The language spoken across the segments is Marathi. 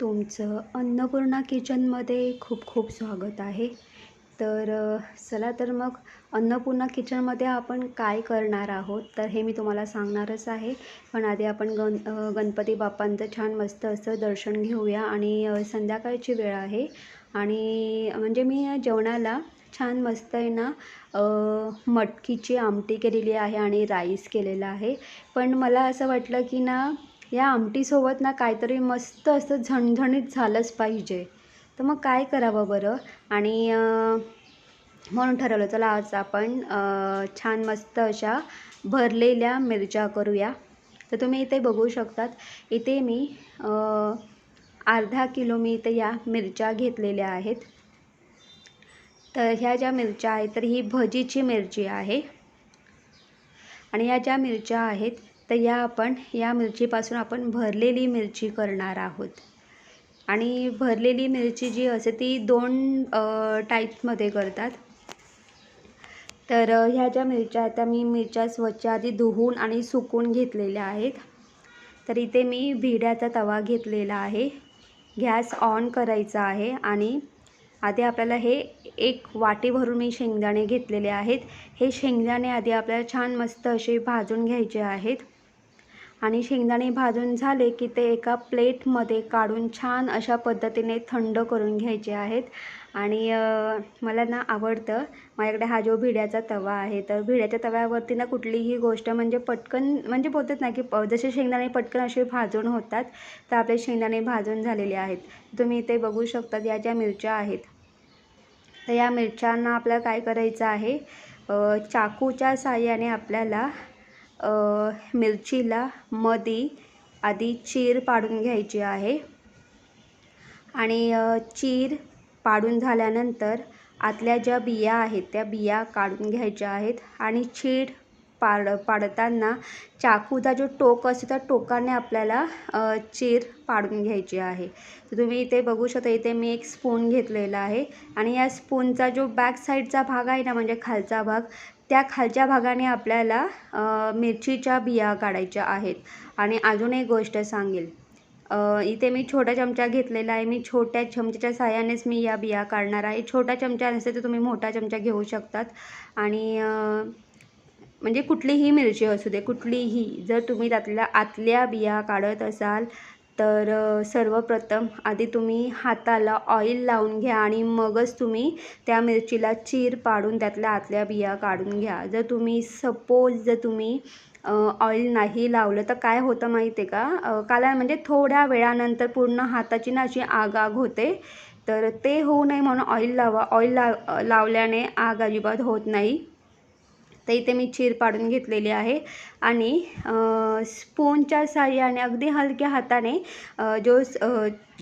तुमचं अन्नपूर्णा किचनमध्ये खूप खूप स्वागत आहे. तर चला तर मग अन्नपूर्णा किचनमध्ये आपण काय करणार आहोत? तर हे मी तुम्हाला सांगणारच आहे. पण आधी आपण गण गणपती बाप्पांचं छान मस्त असं दर्शन घेऊया आणि संध्याकाळची वेळ आहे. आणि म्हणजे मी जेवणाला छान मस्त आहे ना मटकीची आमटी केलेली आहे आणि राईस केलेला आहे. पण मला असं वाटलं की ना या आमटीसोबत ना काहीतरी मस्त असं झणझणीत झालंच पाहिजे. तर मग काय करावं बरं? आणि म्हणून ठरवलं चला आज आपण छान मस्त अशा भरलेल्या मिरच्या करूया. तर तुम्ही इथे बघू शकतात इथे मी अर्धा किलो मी इथे या मिरच्या घेतलेल्या आहेत. तर ह्या ज्या मिरच्या आहेत तर ही भजीची मिरची आहे. आणि या ज्या मिरच्या आहेत तर या आपण या मिरचीपासून आपण भरलेली मिरची करणार आहोत. आणि भरलेली मिरची जी असते ती दोन टाईपमध्ये करतात. तर ह्या ज्या मिरच्या आहेत त्या मी मिरच्या स्वच्छ आधी धुवून आणि सुकून घेतलेल्या आहेत. तर इथे मी भिड्याचा तवा घेतलेला आहे. गॅस ऑन करायचा आहे आणि आधी आपल्याला हे एक वाटी भरून मी शेंगदाणे घेतलेले आहेत. हे शेंगदाणे आधी आपल्याला छान मस्त असे भाजून घ्यायचे आहेत. आणि शेंगदाणे भाजून झाले की ते एका प्लेटमध्ये काढून छान अशा पद्धतीने थंड करून घ्यायचे आहेत. आणि मला ना आवडतं माझ्याकडे हा जो भिड्याचा तवा आहे तर भिड्याच्या तव्यावरती ना कुठलीही गोष्ट म्हणजे पटकन म्हणजे बोलतात ना की जसे शेंगदाणे पटकन असे भाजून होतात तर आपले शेंगदाणे भाजून झालेले आहेत. तुम्ही इथे बघू शकतात या ज्या मिरच्या आहेत. तर या मिरच्यांना आपल्याला काय करायचं आहे चाकूच्या साह्याने आपल्याला मिरचीला मधी आधी चीर पाडून घ्यायची आहे. आणि चीर पाडून झाल्यानंतर आतल्या ज्या बिया आहेत त्या बिया काढून घ्यायच्या आहेत. आणि चीर पाड पाडताना चाकूचा जो टोक असतो त्या टोकाने आपल्याला चीर पाडून घ्यायची आहे. तर तुम्ही इथे बघू शकता इथे मी एक स्पून घेतलेला आहे. आणि या स्पूनचा जो बॅक साईडचा भाग आहे ना म्हणजे खालचा भाग त्या खालच्या भागाने आपल्याला मिरचीच्या बिया काढायच्या आहेत. आणि अजून एक गोष्ट सांगेल. इथे मी छोटा चमचा घेतलेला आहे. मी छोट्या चमच्याच्या साहाय्यानेच मी या बिया काढणार आहे. छोटा चमचा नसेल तर तुम्ही मोठा चमचा घेऊ शकतात. आणि म्हणजे कुठलीही मिरची असू दे कुठलीही जर तुम्ही त्यातल्या आतल्या बिया काढत असाल तर सर्वप्रथम आधी तुम्ही हाताला ऑइल लावून घ्या आणि मगच तुम्ही त्या मिरचीला चीर पाडून त्यातल्या आतल्या बिया काढून घ्या. जर तुम्ही सपोज जर तुम्ही ऑइल नाही लावलं तर काय होतं माहिती आहे का काला म्हणजे थोड्या वेळानंतर पूर्ण हाताची ना अशी आग आग होते. तर ते होऊ नये म्हणून ऑइल लावा. ऑइल लाव लावल्याने आग अजिबात होत नाही. तर इथे मी चीर पाडून घेतलेली आहे. आणि स्पूनच्या साह्याने अगदी हलक्या हाताने जो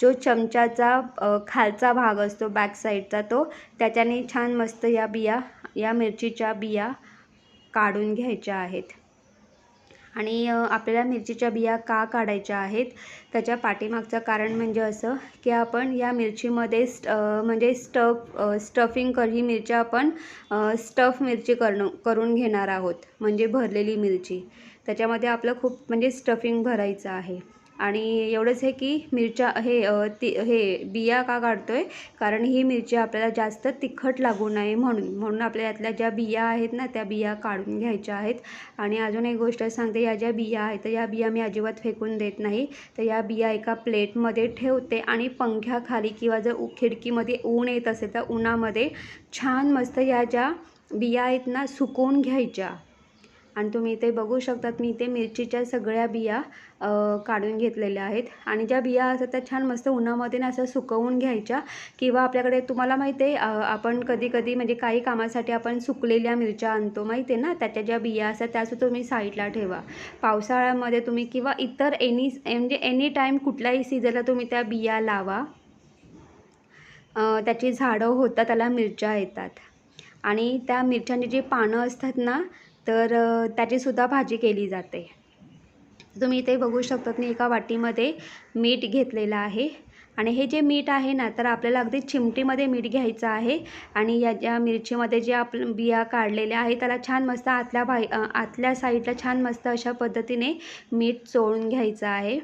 जो चमच्याचा खालचा भाग असतो बॅक साईडचा तो त्याच्याने छान मस्त या बिया या मिरचीच्या बिया काढून घ्यायच्या आहेत. आणि आपल्याला मिरचीच्या बिया का काढायच्या आहेत त्याच्या पाठीमागचं कारण म्हणजे असं की आपण या मिरचीमध्ये स्ट म्हणजे स्टफ स्टफिंग कर ही मिरच्या आपण स्टफ मिरची करणं करून घेणार आहोत म्हणजे भरलेली मिरची. त्याच्यामध्ये आपलं खूप म्हणजे स्टफिंग भरायचं आहे. आणि एवढंच आहे की मिरच्या हे ती हे बिया का काढतो आहे कारण ही मिरची आपल्याला जास्त तिखट लागू नये म्हणून. म्हणून आपल्या यातल्या ज्या बिया आहेत ना त्या बिया काढून घ्यायच्या आहेत. आणि अजून एक गोष्ट सांगते या ज्या बिया आहेत तर या बिया मी अजिबात फेकून देत नाही. तर या बिया एका प्लेटमध्ये ठेवते आणि पंख्याखाली किंवा जर उ खिडकीमध्ये ऊन येत असेल तर उन्हामध्ये छान मस्त या ज्या बिया आहेत ना सुकवून घ्यायच्या. आणि तुम्ही इथे बघू शकतात मी इथे मिरचीच्या सगळ्या बिया काढून घेतलेल्या आहेत. आणि ज्या बिया असतात त्या छान मस्त उन्हामध्ये ना असं सुकवून घ्यायच्या. किंवा आपल्याकडे तुम्हाला माहिती आहे आपण कधी कधी म्हणजे काही कामासाठी आपण सुकलेल्या मिरच्या आणतो माहिती आहे ना? त्याच्या ज्या बिया असतात त्यासुद्धा तुम्ही साईडला ठेवा. पावसाळ्यामध्ये तुम्ही किंवा इतर एनी म्हणजे एनी टाईम कुठल्याही सीझनला तुम्ही त्या बिया लावा. त्याची झाडं होतात त्याला मिरच्या येतात. आणि त्या मिरच्यांची जी पानं असतात ना तर त्याचीसुद्धा भाजी केली जाते. तुम्ही इथे बघू शकतात मी एका वाटीमध्ये मीठ घेतलेलं आहे. आणि हे जे मीठ आहे ना तर आपल्याला अगदी चिमटीमध्ये मीठ घ्यायचं आहे. आणि या ज्या मिरचीमध्ये जे आप बिया काढलेल्या आहे त्याला छान मस्त आतल्या भाई आतल्या साईडला छान मस्त अशा पद्धतीने मीठ चोळून घ्यायचं आहे.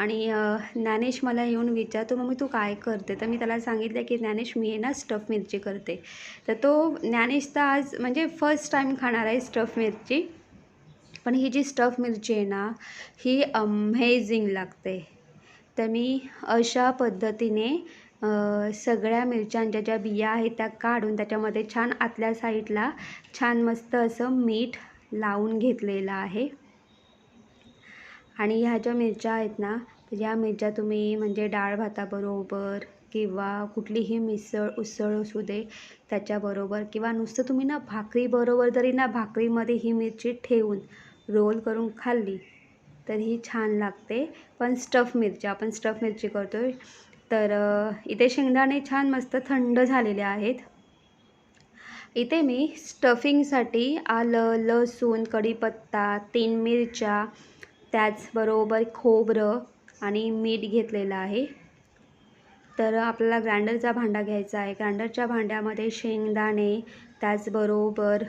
आणि ज्ञानेश मला येऊन विचारतो मम्मी तू काय करते? तर मी त्याला सांगितलं की ज्ञानेश मी आहे ना स्टफ मिरची करते. तर तो ज्ञानेश तर आज म्हणजे फर्स्ट टाईम खाणार आहे स्टफ मिरची. पण ही जी स्टफ मिरची आहे ना ही अमेझिंग लागते. तर मी अशा पद्धतीने सगळ्या मिरच्यांच्या ज्या बिया आहेत त्या काढून त्याच्यामध्ये छान आतल्या साईडला छान मस्त असं मीठ लावून घेतलेलं आहे. आणि ह्या ज्या मिरच्या आहेत ना या मिरच्या तुम्ही म्हणजे डाळ भाताबरोबर किंवा कुठलीही मिसळ उसळ असू दे त्याच्याबरोबर किंवा नुसतं तुम्ही ना भाकरीबरोबर जरी ना भाकरीमध्ये ही मिरची ठेवून रोल करून खाल्ली तर ही छान लागते. पण स्टफ मिरची आपण स्टफ मिरची करतो आहे तर इथे शेंगदाणे छान मस्त थंड झालेले आहेत. इथे मी स्टफिंगसाठी आलं लसूण कढीपत्ता तीन मिरच्या त्याचबरोबर खोबरं आणि मीठ घेतलेलं आहे. तर आपल्याला ग्राइंडरचा भांडा घ्यायचा आहे. ग्राइंडरच्या भांड्यामध्ये शेंगदाणे त्याचबरोबर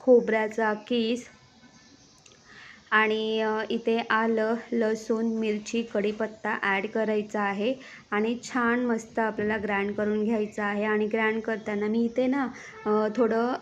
खोबऱ्याचा केस आणि इथे आलं लसूण मिरची कढीपत्ता ॲड करायचा आहे आणि छान मस्त आपल्याला ग्राइंड करून घ्यायचं आहे आणि ग्राइंड करताना मी इथे ना थोडं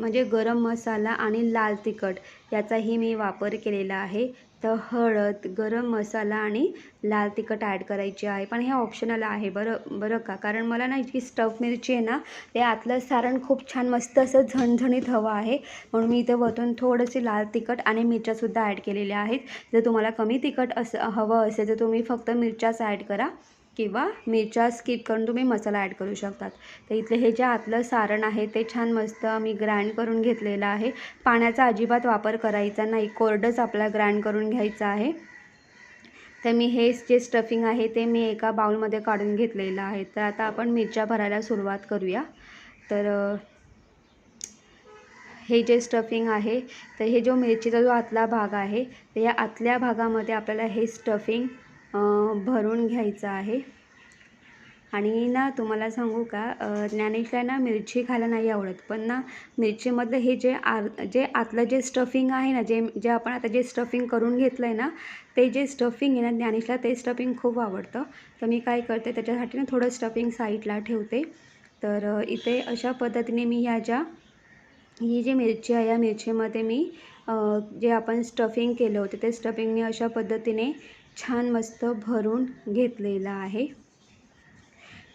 म्हणजे गरम मसाला आणि लाल तिखट याचाही मी वापर केलेला आहे. तर हळद गरम मसाला आणि लाल तिखट ॲड करायची आहे. पण हे ऑप्शनल आहे बरं बरं का? कारण मला ना जी स्टफ मिरची आहे ना ते आतलं सारण खूप छान मस्त असं झणझणीत हवं आहे. म्हणून मी इथे वतून थोडंसे लाल तिखट आणि मिरच्यासुद्धा ॲड केलेल्या आहेत. जर तुम्हाला कमी तिखट असं हवं असेल तर तुम्ही फक्त मिरच्याच ॲड करा. किंवा मिरच्या स्किप करून तुम्ही मसाला ॲड करू शकतात. तर इथलं हे जे आतलं सारण आहे ते छान मस्त मी ग्राइंड करून घेतलेलं आहे. पाण्याचा अजिबात वापर करायचा नाही कोरडंच आपला ग्राइंड करून घ्यायचं आहे. तर मी हे जे स्टफिंग आहे ते मी एका बाउलमध्ये काढून घेतलेलं आहे. तर आता आपण मिरच्या भरायला सुरुवात करूया. तर हे जे स्टफिंग आहे तर हे जो मिरचीचा जो आतला भाग आहे तर या आतल्या भागामध्ये आपल्याला हे स्टफिंग भरून घ्यायचं आहे. आणि ना तुम्हाला सांगू का ज्ञानेशला ना मिरची खायला नाही आवडत. पण ना मिरचीमधलं हे जे आर जे आतलं जे स्टफिंग आहे ना जे जे आपण आता जे स्टफिंग करून घेतलं आहे ना ते जे स्टफिंग आहे ना ज्ञानेशला ते स्टफिंग खूप आवडतं. तर मी काय करते त्याच्यासाठी ना थोडं स्टफिंग साईडला ठेवते. तर इथे अशा पद्धतीने मी ह्या ज्या ही जी मिरची आहे या मिरचीमध्ये मी जे आपण स्टफिंग केलं होतं ते स्टफिंग मी अशा पद्धतीने छान मस्त भरून घेतलेलं आहे.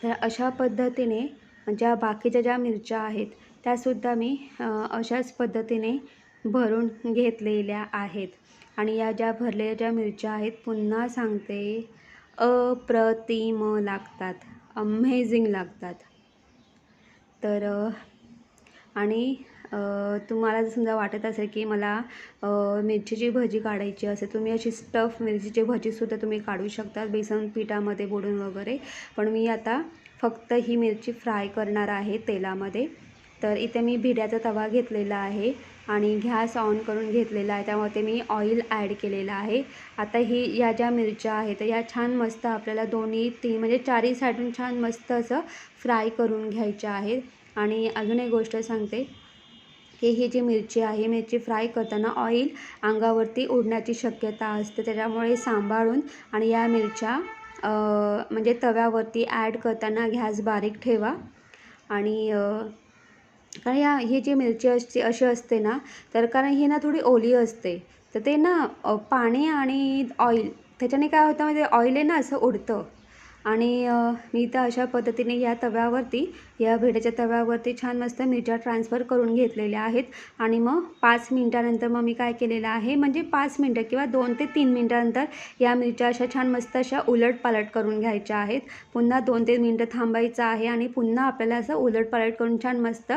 तर अशा पद्धतीने ज्या बाकीच्या ज्या मिरच्या आहेत त्यासुद्धा मी अशाच पद्धतीने भरून घेतलेल्या आहेत. आणि या ज्या भरलेल्या ज्या मिरच्या आहेत पुन्हा सांगते अप्रतिम लागतात. अमेझिंग लागतात. तर आणि तुम्हाला जर समजा वाटत असेल की मला मिरचीची भजी काढायची असेल तुम्ही अशी स्टफ मिरचीची भजीसुद्धा तुम्ही काढू शकता बेसन पिठामध्ये बुडून वगैरे. पण मी आता फक्त ही मिरची फ्राय करणार आहे तेलामध्ये. तर इथे मी भिड्याचा तवा घेतलेला आहे आणि गॅस ऑन करून घेतलेला आहे. त्यामध्ये मी ऑइल ॲड केलेलं आहे. आता ही या ज्या मिरच्या आहेत या छान मस्त आपल्याला दोन्ही तीन म्हणजे चारही साईडून छान मस्त असं फ्राय करून घ्यायच्या आहेत. आणि अजून एक गोष्ट सांगते की ही जी मिरची आहे मिरची फ्राय करताना ऑइल अंगावरती उडण्याची शक्यता असते. त्याच्यामुळे सांभाळून आणि या मिरच्या म्हणजे तव्यावरती ॲड करताना गॅस बारीक ठेवा. आणि कारण या ही जी मिरची असते अशी असते ना तर कारण ही ना थोडी ओली असते. तर ते ना पाणी आणि ऑइल त्याच्याने काय होतं म्हणजे ऑइल आहे ना असं उडतं. आणि मी तर अशा पद्धतीने या तव्यावरती या भिड्याच्या तव्यावरती छान मस्त मिरच्या ट्रान्सफर करून घेतलेल्या आहेत. आणि मग पाच मिनटानंतर मग मी काय केलेलं आहे म्हणजे पाच मिनटं किंवा दोन ते तीन मिनटानंतर या मिरच्या अशा छान मस्त अशा उलटपालट करून घ्यायच्या आहेत. पुन्हा दोन ते मिनटं थांबायचं आहे आणि पुन्हा आपल्याला असं उलटपालट करून छान मस्त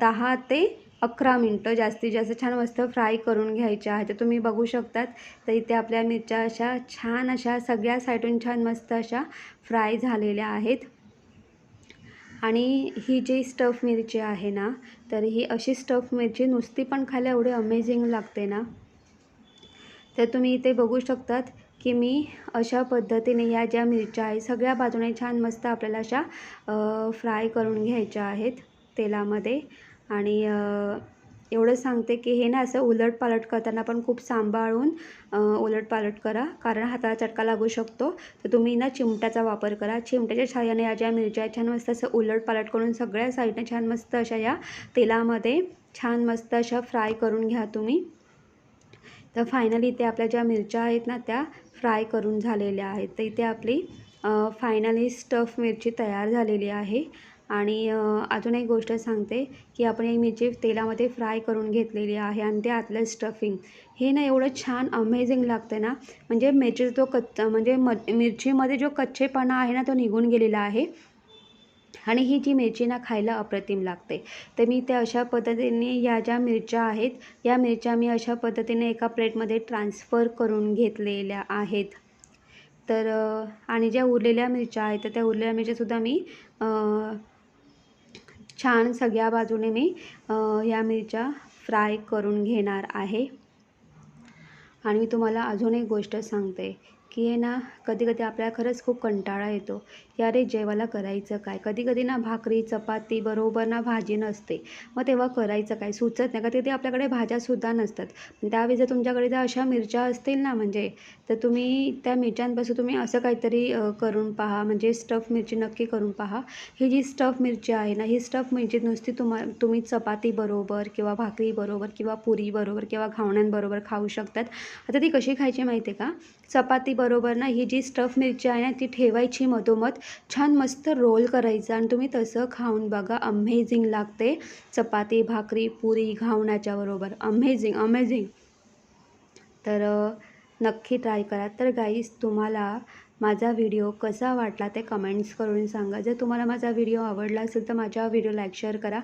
दहा ते अकरा मिनटं जास्तीत जास्त छान मस्त फ्राय करून घ्यायच्या आहेत. तर तुम्ही बघू शकतात तर इथे आपल्या मिरच्या अशा छान अशा सगळ्या साईडून छान मस्त अशा फ्राय झालेल्या आहेत. आणि ही जी स्टफ मिरची आहे ना तर ही अशी स्टफ मिरची नुसती पण खायला एवढी अमेझिंग लागते ना. तर तुम्ही इथे बघू शकतात की मी अशा पद्धतीने या ज्या मिरच्या आहेत सगळ्या बाजूने छान मस्त आपल्याला अशा फ्राय करून घ्यायच्या आहेत तेलामध्ये. आणि एवढं एवढंच सांगते की हे ना असं उलटपालट करताना पण खूप सांभाळून उलटपालट करा. कारण हाताला चटका लागू शकतो. तर तुम्ही ना चिमट्याचा वापर करा. चिमट्याच्या सहाय्याने या ज्या मिरच्या छान मस्त असं उलटपालट करून सगळ्या साईडने छान मस्त अशा या तेलामध्ये छान मस्त अशा फ्राय करून घ्या तुम्ही. तर फायनली इथे आपल्या ज्या मिरच्या आहेत ना त्या फ्राय करून झालेल्या आहेत. तर इथे आपली फायनली स्टफ मिरची तयार झालेली आहे. आणि अजून एक गोष्ट सांगते की आपण ही मिरची तेलामध्ये फ्राय करून घेतलेली आहे आणि ते आतलं स्टफिंग हे ना एवढं छान अमेझिंग लागतं ना. म्हणजे मिरचीचा तो कच्चा म्हणजे म मिरचीमध्ये जो कच्चेपणा आहे ना तो निघून गेलेला आहे. आणि ही जी मिरची ना खायला अप्रतिम लागते. तर मी त्या अशा पद्धतीने या ज्या मिरच्या आहेत या मिरच्या मी अशा पद्धतीने एका प्लेटमध्ये ट्रान्सफर करून घेतलेल्या आहेत. तर आणि ज्या उरलेल्या मिरच्या आहेत तर त्या उरलेल्या मिरच्यासुद्धा मी छान सगळ्या बाजूने मी या मिरच्या फ्राय करून घेणार आहे. आणि मी तुम्हाला अजून एक गोष्ट सांगते. की हे ना कधी कधी आपल्याला खरंच खूप कंटाळा येतो. की अरे जेवायला करायचं काय? कधी कधी ना भाकरी चपाती बरोबर ना भाजी नसते. मग तेव्हा करायचं काय? सुचत नाही. का कधी आपल्याकडे भाज्यासुद्धा नसतात. त्यावेळी जर तुमच्याकडे जर अशा मिरच्या असतील ना म्हणजे तर तुम्ही त्या मिरच्यांपासून तुम्ही असं काहीतरी करून पहा. म्हणजे स्टफ मिरची नक्की करून पहा. ही जी स्टफ मिरची आहे ना ही स्टफ मिरची नुसती तुम्हा तुम्ही चपाती बरोबर किंवा भाकरी बरोबर किंवा पुरी बरोबर किंवा घावण्यांबरोबर खाऊ शकतात. आता ती कशी खायची माहिती आहे का? चपाती बरोबर ना ही जी स्टफ मिरची आहे ना ती ठेवायची मधोमध. छान मस्त रोल करायचा आणि तुम्ही तसं खाऊन बघा. अमेझिंग लागते. चपाती भाकरी पुरी घावण्याच्या बरोबर अमेझिंग अमेझिंग तर नक्की ट्राय करा. तर गाईस तुम्हाला माझा व्हिडिओ कसा वाटला ते कमेंट्स करून सांगा. जर तुम्हाला माझा व्हिडिओ आवडला असेल तर माझ्या व्हिडिओ लाईक शेअर करा.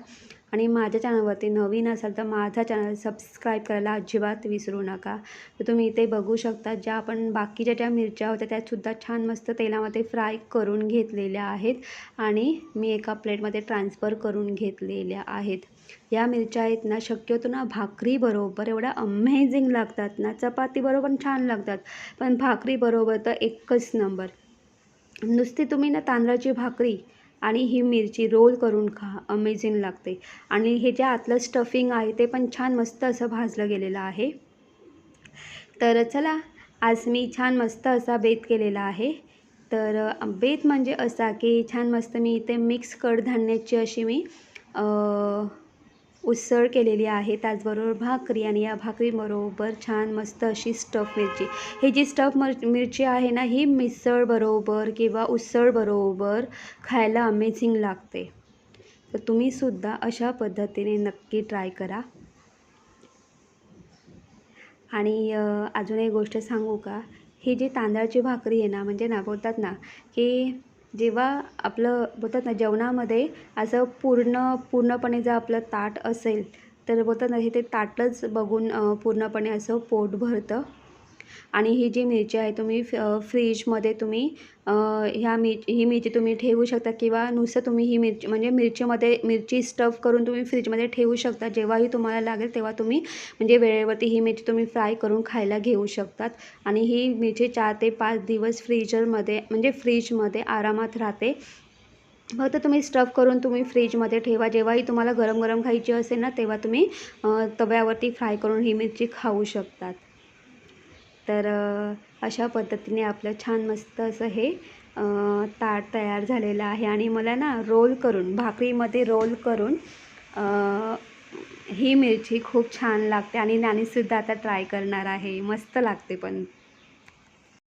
आणि माझ्या चॅनलवरती नवीन असाल तर माझा चॅनल सबस्क्राईब करायला अजिबात विसरू नका. तर तुम्ही इथे बघू शकता ज्या आपण बाकीच्या ज्या मिरच्या होत्या त्यासुद्धा छान मस्त तेलामध्ये फ्राय करून घेतलेल्या आहेत आणि मी एका प्लेटमध्ये ट्रान्सफर करून घेतलेल्या आहेत. या मिरच्या आहेत ना शक्यतो ना भाकरीबरोबर एवढ्या अमेझिंग लागतात ना चपातीबरोबर छान लागतात पण भाकरीबरोबर तर एकच नंबर नुसती तुम्ही ना तांदळाची भाकरी आणि ही मिरची रोल करून खा अमेझिंग लागते. आणि हे जे आतलं स्टफिंग आहे ते पण छान मस्त असं भाजलं गेलेलं आहे. तर चला आज मी छान मस्त असा बेत केलेला आहे. तर बेत म्हणजे असा की छान मस्त मी इथे मिक्स कडधान्याची अशी मी उसळ केलेली आहे. त्याचबरोबर भाकरी आणि या भाकरीबरोबर छान मस्त अशी स्टफ मिरची. ही जी स्टफ मर मिरची आहे ना ही मिसळबरोबर किंवा उसळबरोबर खायला अमेझिंग लागते. तर तुम्हीसुद्धा अशा पद्धतीने नक्की ट्राय करा. आणि अजून एक गोष्ट सांगू का? ही जी तांदळाची भाकरी आहे ना म्हणजे ना बोलतात ना की जेव्हा आपलं बोलतात ना जेवणामध्ये असं पूर्ण पूर्णपणे जर आपलं ताट असेल तर बोलतात ना हे ते ताटच बघून पूर्णपणे असं पोट भरतं. आणि ही जी मिरची आहे तुम्ही फ्रीजमध्ये तुम्ही ह्या मिर ही मिरची तुम्ही ठेवू शकता किंवा नुसतं तुम्ही ही मिरची म्हणजे मिरचीमध्ये मिरची स्टफ करून तुम्ही फ्रीजमध्ये ठेवू शकता. जेव्हाही तुम्हाला लागेल तेव्हा तुम्ही म्हणजे वेळेवरती ही मिरची तुम्ही फ्राय करून खायला घेऊ शकतात. आणि ही मिरची चार ते पाच दिवस फ्रीजरमध्ये म्हणजे फ्रीजमध्ये आरामात राहते. फक्त तुम्ही स्टफ करून तुम्ही फ्रीजमध्ये ठेवा. जेव्हाही तुम्हाला गरम गरम खायची असेल ना तेव्हा तुम्ही तव्यावरती फ्राय करून ही मिरची खाऊ शकतात. तर अशा पद्धतीने आपलं छान मस्त असं हे ताट तयार झालेलं आहे. आणि मला ना रोल करून भाकरीमध्ये रोल करून ही मिरची खूप छान लागते. आणि नानीसुद्धा आता ट्राय करणार आहे. मस्त लागते पण.